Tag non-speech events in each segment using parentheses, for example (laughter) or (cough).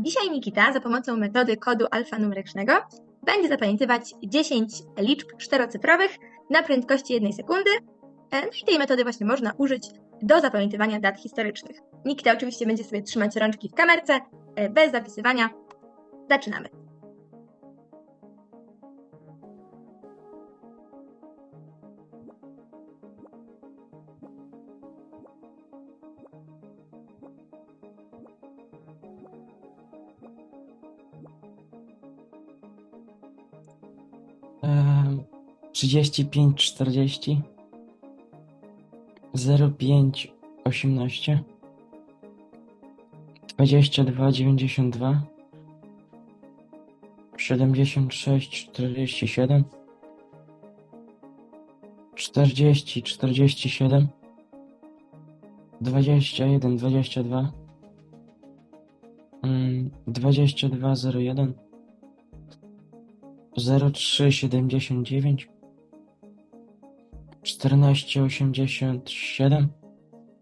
Dzisiaj Nikita za pomocą metody kodu alfanumerycznego będzie zapamiętywać 10 liczb czterocyfrowych na prędkości 1 sekundy. E, No i tej metody właśnie można użyć do zapamiętywania dat historycznych. Nikita oczywiście będzie sobie trzymać rączki w kamerce, e, bez zapisywania. Zaczynamy. 35, 40, 05, 18, 22, 92, 76, 47, 40, 47, 21, 22, mm, 22, 01, 0379 1487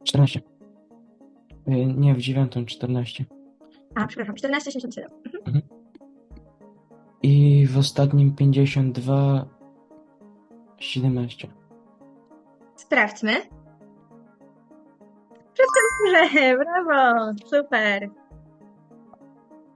14 Y, Nie, w dziewiątą 14 A, przepraszam, 1487. i w ostatnim 52 17 Sprawdźmy. Wszystko dobrze, (laughs) brawo, super.